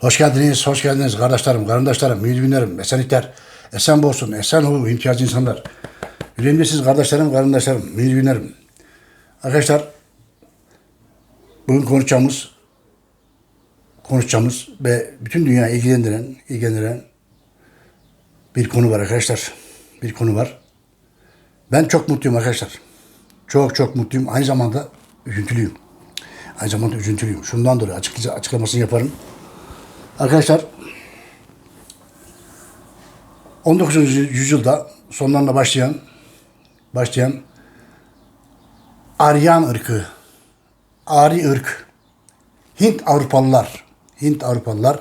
Hoş geldiniz, hoş geldiniz kardeşlerim, kardeşlerim, müminlerim, esenlikler, esen olsun, esen hu, imtiyazlı insanlar. Yüreğimde siz kardeşlerim, kardeşlerim, müminlerim. Arkadaşlar, bugün konuşacağımız, konuşacağımız ve bütün dünya ilgilendiren, ilgilendiren bir konu var arkadaşlar. Bir konu var. Ben çok mutluyum arkadaşlar. Çok çok mutluyum. Aynı zamanda üzüntülüyüm. Aynı zamanda üzüntülüyüm. Şundan dolayı açık, açıklamasını yaparım. Arkadaşlar 19. yüzyılda sonlarına başlayan başlayan Aryan ırkı, Ari ırk, Hint Avrupalılar, Hint Avrupalılar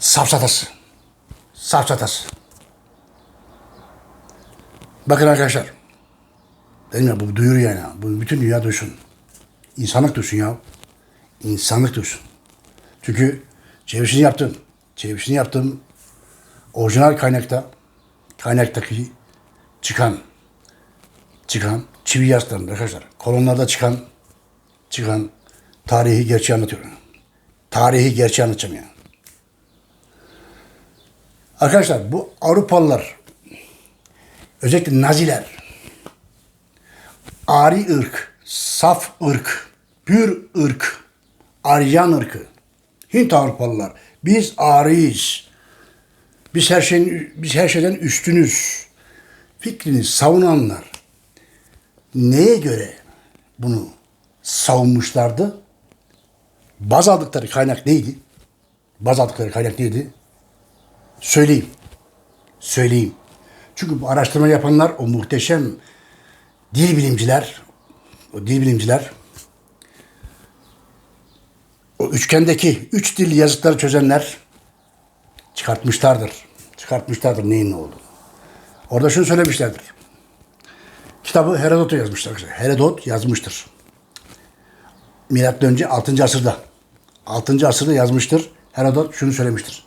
safsatası. Safsatası. Bakın arkadaşlar. Dedim ya bu duyuru yani. Bu bütün dünya duysun. İnsanlık duysun ya. İnsanlık duysun. Çünkü çevirisini yaptım. Çevirisini yaptım. Orijinal kaynakta kaynaktaki çıkan çıkan çivi yazılarında arkadaşlar. Kolonlarda çıkan çıkan tarihi gerçeği anlatıyorum. Tarihi gerçeği anlatacağım yani. Arkadaşlar bu Avrupalılar özellikle Naziler Ari ırk, saf ırk, pür ırk, Aryan ırkı, Hint Avrupalılar. Biz Ariyiz. Biz her şeyin biz her şeyden üstünüz. Fikrini savunanlar neye göre bunu savunmuşlardı? Baz aldıkları kaynak neydi? Baz aldıkları kaynak neydi? Söyleyeyim. Söyleyeyim. Çünkü bu araştırma yapanlar, o muhteşem dil bilimciler, o dil bilimciler, o üçgendeki üç dil yazıtları çözenler çıkartmışlardır. Çıkartmışlardır neyin ne olduğunu. Orada şunu söylemişlerdir. Kitabı Herodot'a yazmışlar. Herodot yazmıştır. Milattan önce 6. asırda. 6. asırda yazmıştır. Herodot şunu söylemiştir.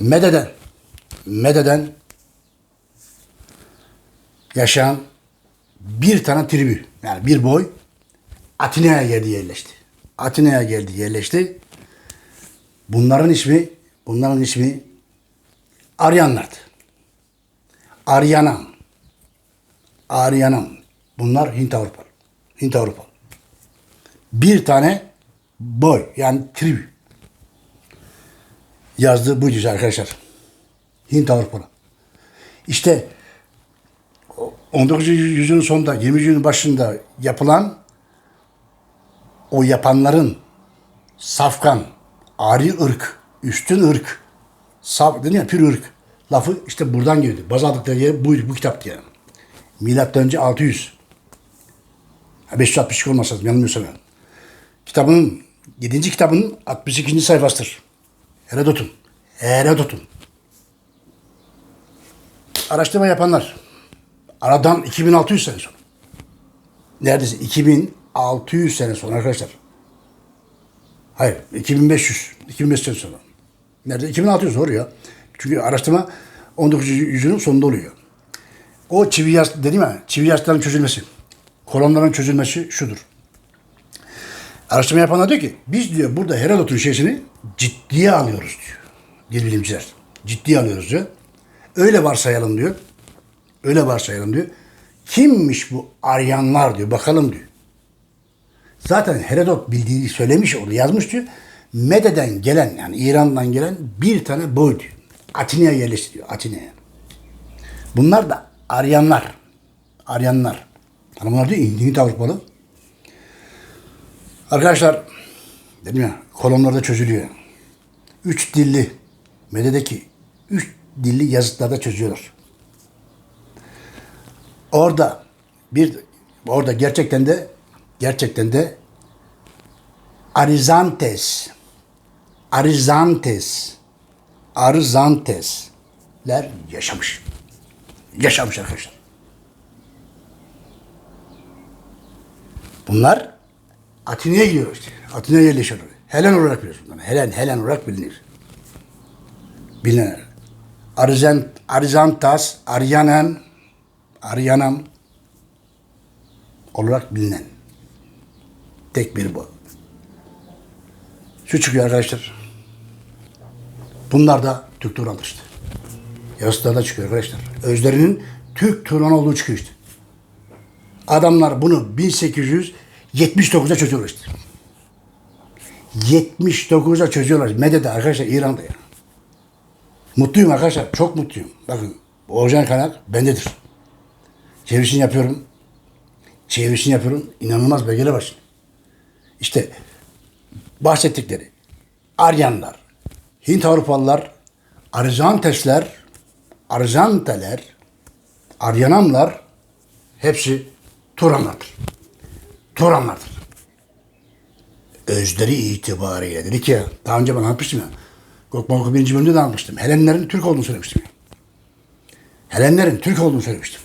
Mede'den Mede'den yaşayan bir tane tribü yani bir boy Atina'ya geldi yerleşti. Atina'ya geldi yerleşti. Bunların ismi bunların ismi Aryanlardı. Aryanam. Aryanam. Bunlar Hint Avrupa. Hint Avrupa. Bir tane boy yani tribü yazdığı buydu arkadaşlar. Hint Avrupalı. İşte 19. yüzyılın sonunda, 20. yüzyılın başında yapılan o yapanların safkan, ari ırk, üstün ırk, saf, dedi ya pür ırk lafı işte buradan geldi. Baz aldıkları yer buydu, bu kitaptı yani. Milattan önce 600. 562 olmasa yanılmıyorsam yani. Kitabının, 7. kitabının 62. sayfasıdır. Herodot'un. Herodot'un. Araştırma yapanlar. Aradan 2600 sene sonra. Neredeyse 2600 sene sonra arkadaşlar. Hayır, 2500. 2500 sene sonra. Nerede? 2600 doğru ya. Çünkü araştırma 19. yüzyılın sonunda oluyor. O çivi yas dedim ya, çivi yasların çözülmesi, kolonların çözülmesi şudur. Araştırma yapanlar diyor ki, biz diyor burada Herodot'un şeysini ciddiye alıyoruz diyor. Dil bilimciler. Ciddiye alıyoruz diyor. Öyle varsayalım diyor. Öyle varsayalım diyor. Kimmiş bu Aryanlar diyor. Bakalım diyor. Zaten Herodot bildiği söylemiş onu yazmış diyor. Mede'den gelen yani İran'dan gelen bir tane boy. Atina'ya yerleşti diyor. Atina'ya. Bunlar da Aryanlar. Aryanlar. Yani bunlar diyor Hint Avrupalı. Arkadaşlar dedim ya kolonlarda çözülüyor. Üç dilli Mede'deki üç dilli yazıtlarda çözüyorlar. Orada bir orada gerçekten de gerçekten de Arizantes Arizantes Arizantesler yaşamış. Yaşamış arkadaşlar. Bunlar Atina'ya gidiyor işte. Atina'ya yerleşiyor. Helen olarak biliyoruz bunları. Helen, Helen olarak bilinir. Bilinen. Arizant, Arizantas, Aryanan, Aryanam olarak bilinen. Tek bir bu. Çıkıyor arkadaşlar. Bunlar da Türk Turan'dır işte. Yazıtlarda çıkıyor arkadaşlar. Özlerinin Türk Turan olduğu çıkıyor işte. Adamlar bunu 1879'da çözüyorlar işte. 79'a çözüyorlar. Medyada arkadaşlar İran'da ya. Mutluyum arkadaşlar. Çok mutluyum. Bakın orijinal kaynak bendedir. Çevirisini yapıyorum. Çevirisini yapıyorum. İnanılmaz belgeler var. İşte bahsettikleri Aryanlar, Hint Avrupalılar, Arizantesler, Arizanteler, Aryanamlar hepsi Turanlardır. Turanlardır. Özleri itibariyle dedik ya, daha önce ben anlatmıştım ya. Gokmagok birinci bölümde de anlatmıştım. Helenlerin Türk olduğunu söylemiştim. Helenlerin Türk olduğunu söylemiştim.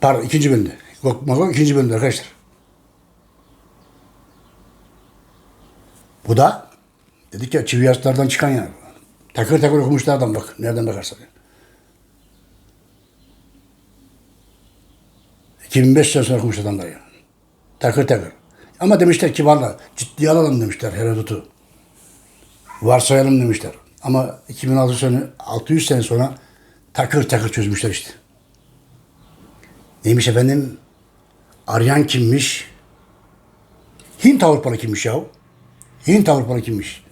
Pardon ikinci bölümde. Gokmagok ikinci bölümde arkadaşlar. Bu da dedik ya çivi yastıklardan çıkan yani. Takır takır okumuşlar adam bak. Nereden bakarsan. 2005 sene sonra okumuş adamlar ya. Takır takır. Ama demişler ki valla ciddiye alalım demişler Herodot'u. Varsayalım demişler. Ama 2006 sene 600 sene sonra takır takır çözmüşler işte. Neymiş efendim? Aryan kimmiş? Hint Avrupalı kimmiş yahu? Hint Avrupalı kimmiş?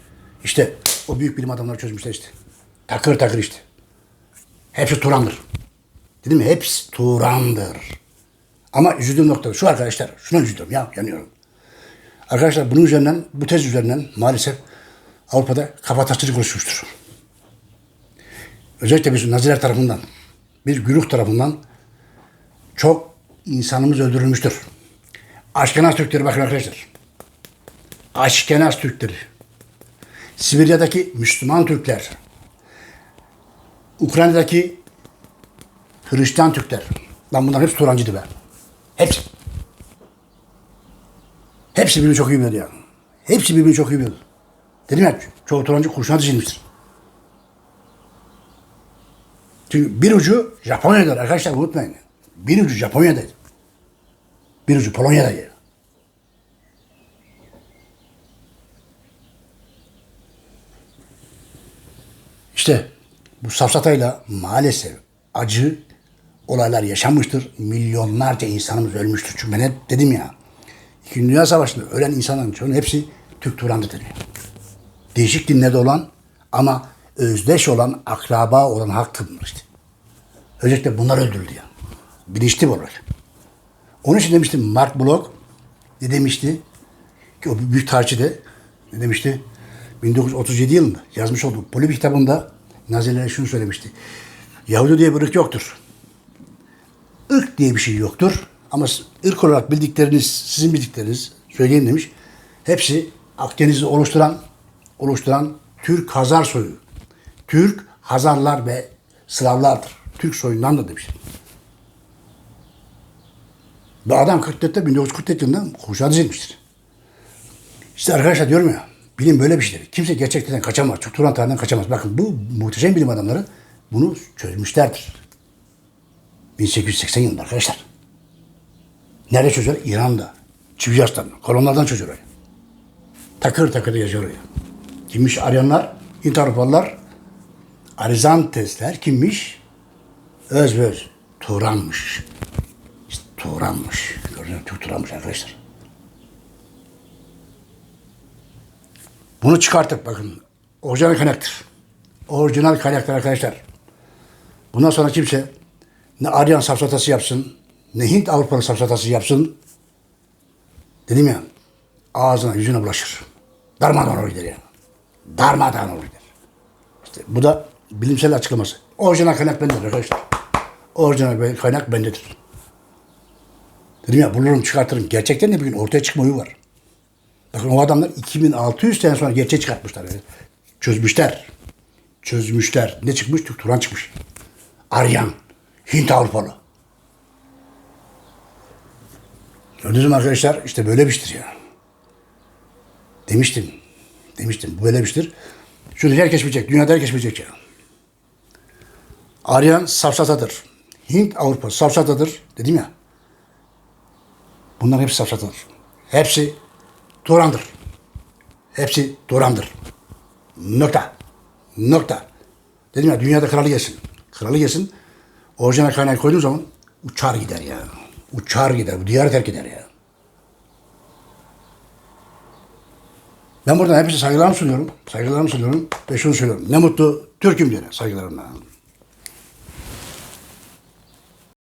İşte o büyük bilim adamları çözmüşler işte. Takır takır işte. Hepsi Turan'dır. Dedim mi? Hepsi Turan'dır. Ama üzüldüğüm nokta şu arkadaşlar. Şuna üzüldüm ya yanıyorum. Arkadaşlar bunun üzerinden, bu tez üzerinden maalesef Avrupa'da kafatasçılık oluşmuştur. Özellikle biz Naziler tarafından, bir güruh tarafından çok insanımız öldürülmüştür. Aşkenaz Türkleri bakın arkadaşlar. Aşkenaz Türkleri. Sibirya'daki Müslüman Türkler. Ukrayna'daki Hristiyan Türkler. Lan bunlar hepsi Turancıydı be. Hepsi. Hepsi birbirini çok iyi biliyordu yani. Hepsi birbirini çok iyi biliyordu. Dedim ya çoğu Turancı kurşuna dizilmiştir. Çünkü bir ucu Japonya'da arkadaşlar unutmayın. Bir ucu Japonya'daydı. Bir ucu Polonya'daydı. İşte bu safsatayla maalesef acı olaylar yaşanmıştır. Milyonlarca insanımız ölmüştür. Çünkü ben hep dedim ya, İkinci Dünya Savaşı'nda ölen insanların çoğunun hepsi Türk Turan'dı dedim. Değişik dinlerde olan ama özdeş olan, akraba olan halk bunlar işte. Özellikle bunlar öldürüldü ya. Bilinçli bu olay. Onun için demiştim Mark Bloch ne demişti? Ki o büyük tarihçi de ne demişti? 1937 yılında yazmış olduğu Poli bir kitabında Nazilere şunu söylemişti. Yahudi diye bir ırk yoktur. Irk diye bir şey yoktur. Ama ırk olarak bildikleriniz, sizin bildikleriniz söyleyeyim demiş. Hepsi Akdeniz'i oluşturan oluşturan Türk Hazar soyu. Türk, Hazarlar ve Slavlardır. Türk soyundan da demiş. Bu adam 44'te 1944 yılında kuşağı dizilmiştir. İşte arkadaşlar diyorum ya, bilim böyle bir şeydir. Kimse gerçekten kaçamaz. Çok Turan tarihinden kaçamaz. Bakın bu muhteşem bilim adamları bunu çözmüşlerdir. 1880 yılında arkadaşlar. Nerede çözüyorlar? İran'da. Çiviyas'tan, kolonlardan çözüyorlar. Takır takır yazıyor oraya. Kimmiş Aryanlar? Hint Avrupalılar. Arizantesler kimmiş? Öz öz. Turanmış. İşte Turanmış. Gördün mü? Türk Turanmış arkadaşlar. Bunu çıkartıp bakın. Orijinal kaynaktır. Orijinal kaynaktır arkadaşlar. Bundan sonra kimse ne Aryan safsatası yapsın, ne Hint Avrupalı safsatası yapsın. Dedim ya, ağzına yüzüne bulaşır. Darmadağın olur gider yani. Darmadağın olur gider. İşte bu da bilimsel açıklaması. Orijinal kaynak bendedir arkadaşlar. Orijinal kaynak bendedir. Dedim ya bulurum çıkartırım. Gerçekten de bir gün ortaya çıkma huyu var. Bakın o adamlar 2600 sene sonra gerçeği çıkartmışlar. Yani. Çözmüşler. Çözmüşler. Ne çıkmış? Türk Turan çıkmış. Aryan. Hint Avrupalı. Gördünüz mü arkadaşlar? İşte böyle bir şeydir ya. Demiştim. Demiştim. Bu böyle bir şeydir. Şunu herkes bilecek. Dünyada herkes bilecek ya. Aryan safsatadır. Hint Avrupa safsatadır. Dedim ya. Bunların hepsi safsatadır. Hepsi Turan'dır. Hepsi doramdır. Nokta. Nokta. Dedim ya dünyada kralı gelsin. Kralı gelsin. Orijinal kaynağı koyduğu zaman uçar gider ya. Uçar gider. Bu diyarı terk eder ya. Ben buradan hepsi saygılarımı sunuyorum. Saygılarımı sunuyorum. Ve şunu söylüyorum. Ne mutlu Türk'üm diyor saygılarımla.